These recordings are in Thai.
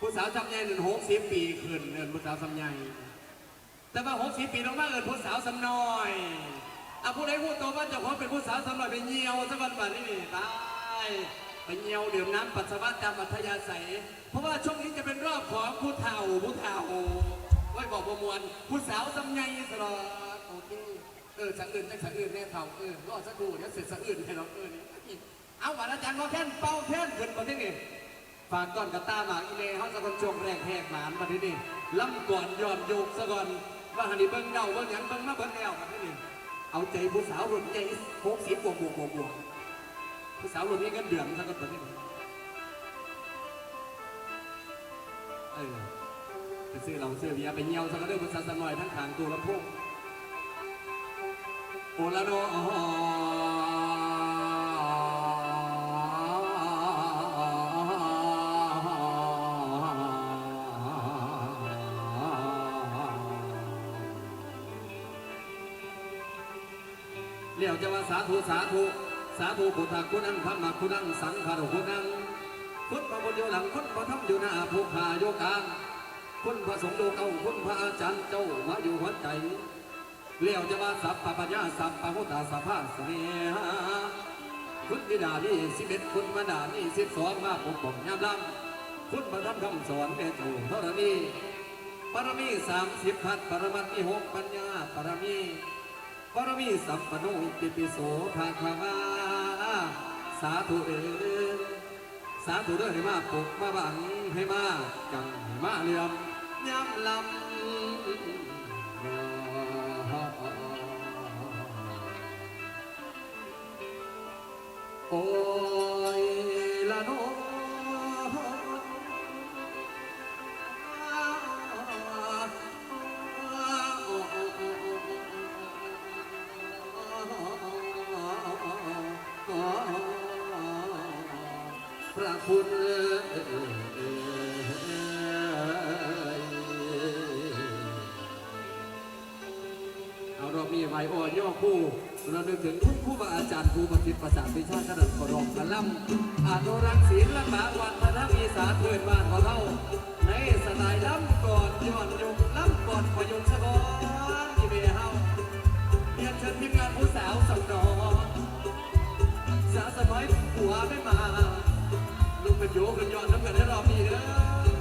ผู้สาวสำใหญ่หนึ่งหกสิบปีขึ้นเนินผู้สาวสำใหญ่แต่ว่าหกสิบปีลงมาเอินผู้สาวสำน้อยอะผู้ใดพูดตัวว่าจะพาเป็นผู้สาวสำน้อยเป็นเหี่ยวสักวันแบบนี้นี่ตายไปเหี่ยวเดื่มน้ำปัสสาวะตามอัธยาศัย เพราะว่าช่วงนี้จะเป็นรอบของผู้เฒ่าผู้เฒ่าไว้บอกประมวลผู้สาวสำใหญ่สลอดโอเคเออสักอื่นจักสักอื่นแน่เฒ่าเออรอสักครู่เดี๋ยวเสร็จสักอื่นให้เราเออนี่เอาหวานอาจารย์มาแค่นเป่าแค่นขึ้นมาที่นี่ ฝากก่อนกับตาหมากอีเมเขาสะกอนจงแรกแหกหมานมาที่นี่ล่ำก่อนยอนโยกสะกอนว่าหันนี่เบิ้งเดาเบิ้งหยังเบิ้งมาเบิ้งแนวมาที่นี่เอาใจผู้สาวรุ่นใจโคกสีบวกบวกบวกบวกผู้สาวรุ่นนี้ก็เดือดสะกอนมาที่นี่เออไปซื้อเราซื้อเบียร์ไปเยี่ยวสะกอนเด้องภาษาสน่อยทั้งขางตัวลำโพงโอละโน เรียวจะว่าสาธุสาธุสาธุพุทธคุณังธรรมคุณังสังฆารุคุณังคุณพระบุญโยหลังคุณพระธรรมอยู่หน้าภูขาโยกางคุณพระสงฆ์โยเก้าคุณพระอาจารย์เจ้ามาอยู่หัวใจเลี้ยวจะมาสัพพะปัญญาสัพพะพุทธาสัพพะเสนหาคุณบิดานี่สิบเอ็ดคุณมาดานี่สิบสองมาปกป้องยามลำคุณมาทำคำสอนแม่จูเท่านี้ปรมีสามสิบพัดปรมัตมีหกปัญญาปรมี ปรมีสัมปโนอิติปิโสภาคาวาสาธุเออสาธุเด้อให้มาปกมาบังให้มาจังให้มาเลี่ยมย้ำลำโอ้ นึกถึงคุณครูบาอาจารย์ครูประสิทธิ์ประสานวิชาขนาดกรองกระลำอานุรักษ์ศีลรักษาวันพระธรรมอีสานเพื่อนบ้านของเราในสไตล์ล้ำก่อนย้อนยุคล้ำก่อนประยุกต์สะกอนที่เบเฮาเรียนเชิญทีมงานผู้สาวสังดอนสาวสมัยผัวไม่มาลุกเป็นโยกันย้อนน้ำกันให้รอบนี้เด้อ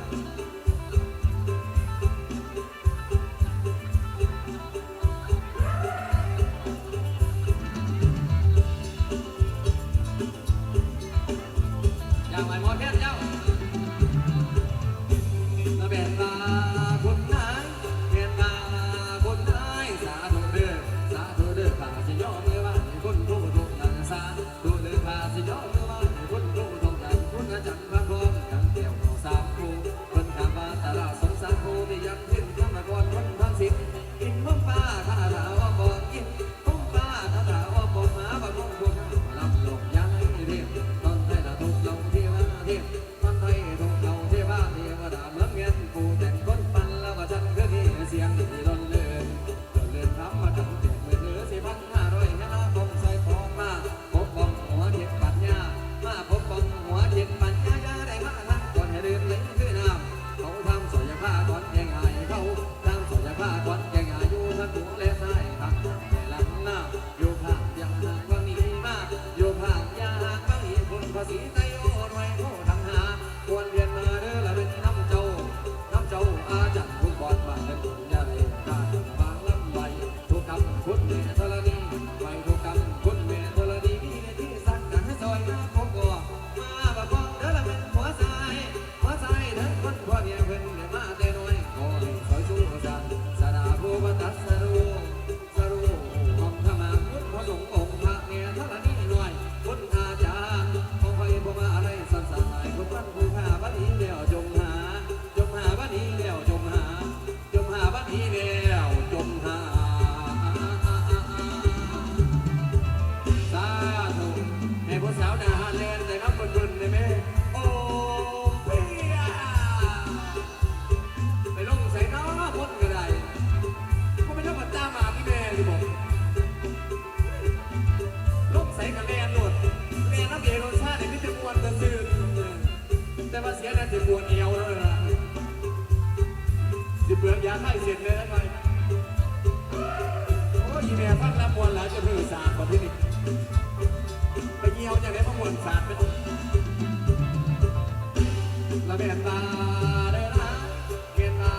เสียงเลยทะไปโอ้ยแม่พังละบวลแล้วจะถือสาบกว่ที่นี่ไปเยี่ยวจากไหนพักบวลสาบไปละแม่ตาเด้อนะเมียตา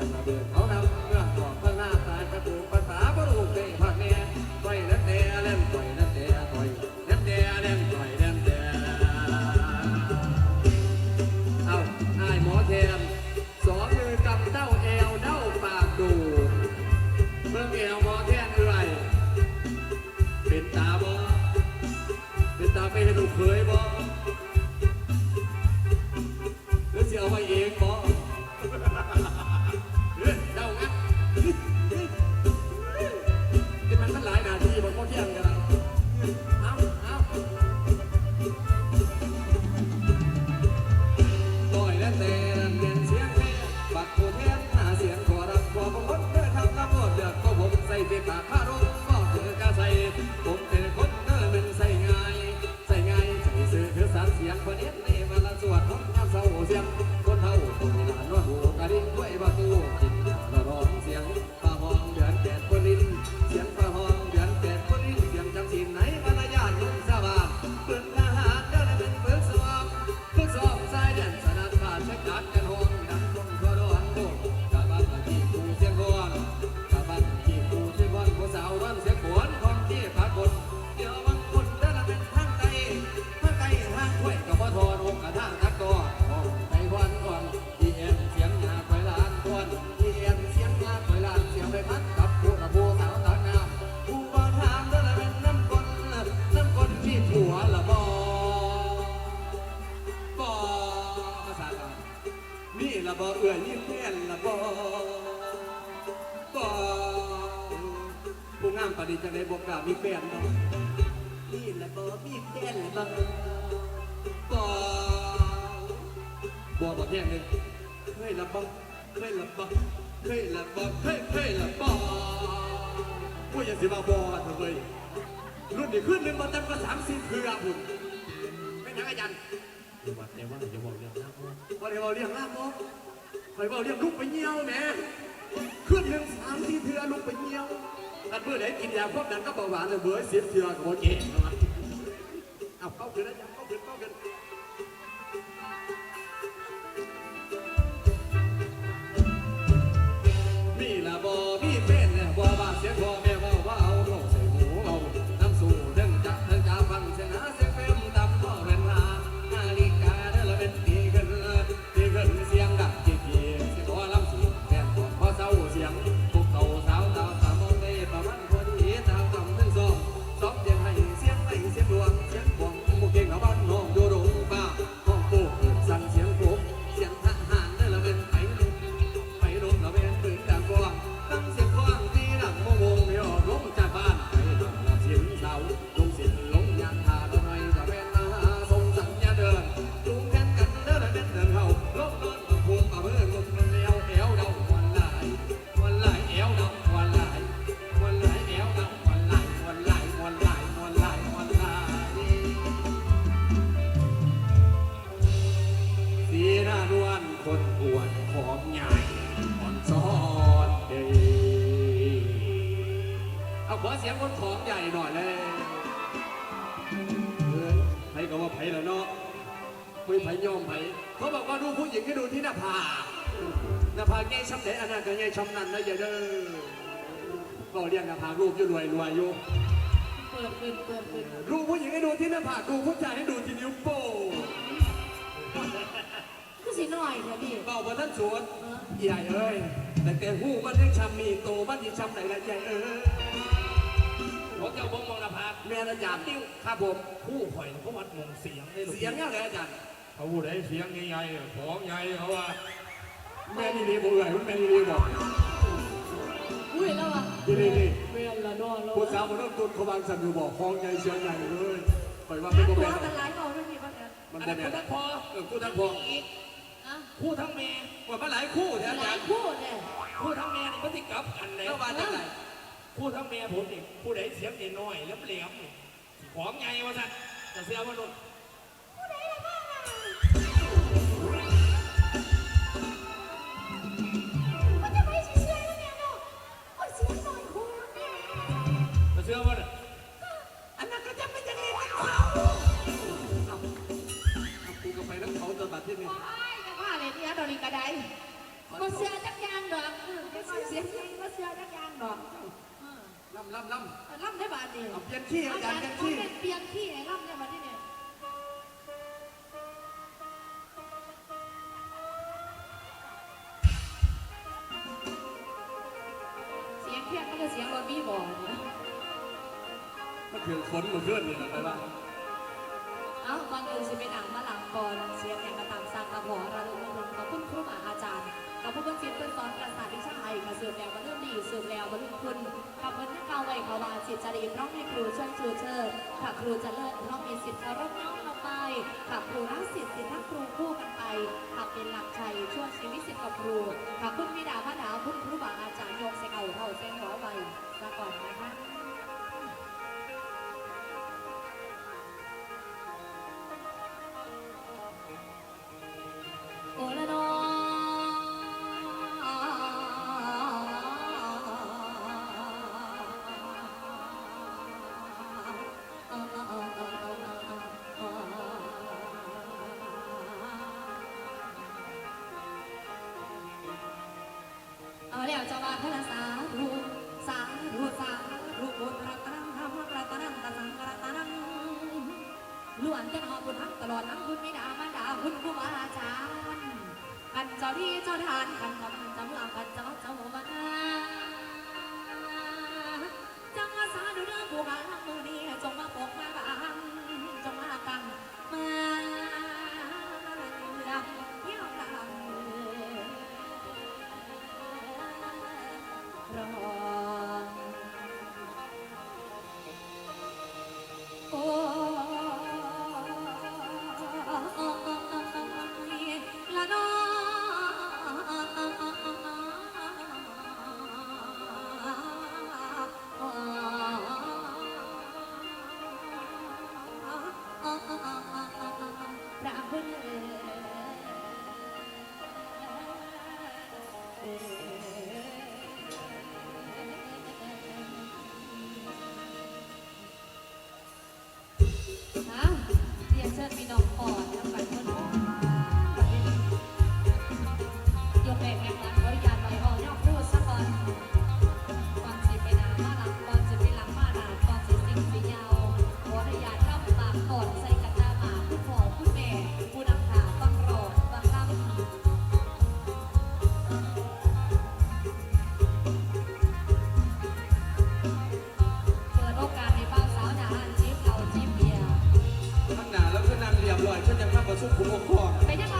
อนระเบิเมื่องบอกภาษาสายกะตูภาษาพระลูกใภาคแน่อยนั่นแน่เล่อยนั่นแน่อยนั่นแเล่อยนั่นแเอาไอ้หมอแทนสองมือกำเต้าเอวเด้าปาดูเมื่อเอวหมอแทนอื่อเป็นตาบอเป็นตาไม่ให้ลูกเคยบอ ยละบักเคยละบักเคยละบักเคยเคยละบักพวกยังสิมาบอทำไมรุ่นนี้ขึ้นหนึ่งมาเต็มก็สามสิบเพื่อผมไม่นักอาจารย์จังหวัดแต่ว่าจะบอกเรื่องลาบพอได้บอกเรื่องลาบบอกคอยบอกเรื่องลูกไปเงี้ยวแม่ขึ้นหนึ่งสามสิบเพื่อลูกไปเงี้ยวอันเมื่อไหนกินยาพวกนั้นก็เบาหวานเลยเบื่อเสียเพื่อกับโมเจนะครับเอาเข้าคือนะจ๊ะ บอกว่าดูผู้หญิงให้ดูที่หน้าผากหน้าผากใหญ่ช้ำไหนอันนั้นก็ใหญ่ช้ำนั้นนะอย่าเด้อก็เรียกหน้าผากรูปอยู่รวยรวยอยู่เปิดขึ้นเปิดขึ้นดูผู้หญิงให้ดูที่หน้าผากดูผู้ชายให้ดูที่นิ้วโป้งคือสิหน่อยเถอะดิเบาบนท่านสวนเออใหญ่เอ้ยแต่แต่หูมันยังช้ำมีโตมันยังช้ำไหนละใหญ่เอ้ยผมจะบ่มองหน้าผากแม่อาจารย์นิ้วครับผมผู้ข่อยเขาวัดมงเสียงได้หรอเสียงยังไงอาจารย์ เขาพูดได้เสียงใหญ่ๆของใหญ่เขาว่าแม่นี่ดีบ่เอ่ยมันแม่นี่ดีบอกอุ้ยแล้วอะนี่นี่นี่เวียนละนอนแล้วผู้สาวคนนั้นตุนเขาบางสั่งอยู่บอกคลองใหญ่เสียงใหญ่เลยปล่อยว่าไม่บ่ตัแม่วนกันหลายเอาด้วยนี่บ้างกันมันอันบ่นั้นแม่คู่นทั้งพอเออกูทั้งพองอีกอะคู่ทั้งเมย์ว่ามาหลายคู่แท้อาหลาจายรย์คู่เนี่ยคู่ทั้งเมย์นี่มันติดกับอันไหนแล้วว่าจังไหนคู่ทั้งเมย์ผมนี่ผู้ใดเสียงน้อยๆแล้วแหลมๆนี่ของใหญ่วะสัตว์จะเสียว่าโขาตลอดที่นี่โอ้ยจะว่าเลยเนี่ยดอลิกระไดมาเสียจักยางดอกเออจะเสียงมาเสียจักยางดอกเออล่ำล่ำล่ล่ำได้บาทนี่ำเอาเปลี่ยนขี้อาอาจาจารรย์ย์เปลี่ยนเขาขี้เป็นเปลี่ยนขี้ไอ้ล่ำได้บาทนี่เนี่ยเสียงเพี้ยนก็คือเสียงรถบี้บอเนี่ยมันถึงฝนมาเคลื่อนนี่แหละไปบ้าง เอ้าบางอื่นสิไปหนังมาหลังก่อนเสียงอย่งกระตามสั่งกระหอระลึกนึงขอบคุณครูบาอาจารย์กับผู้บัญชีเพื่อนสอนกระสาวิชาไทยกระเสือแล้วมาเริ่มดีสืบแล้วมาลุ่มคุณกับเพื่อนที่เก่าไว้เขาวาจิตจริตร้องให้ครูช่วยชูเชิดถ้าครูจะเลิศร้องมีสิทธิ์เคารพน้องเราไปถ้าครูรักสิทธิ์สิทธิ์ทั้งครูคู่กันไปหากเป็นหลักชัยช่วยชีวิตสิทธิ์กับครูถ้าคุณวิดามาดาคุณครูบาอาจารย์ยกเสเก่าเท่าเส้นหัวใบซะก่อนนะคะ แล้ว ชุดคุณองค์พ่ไปยัง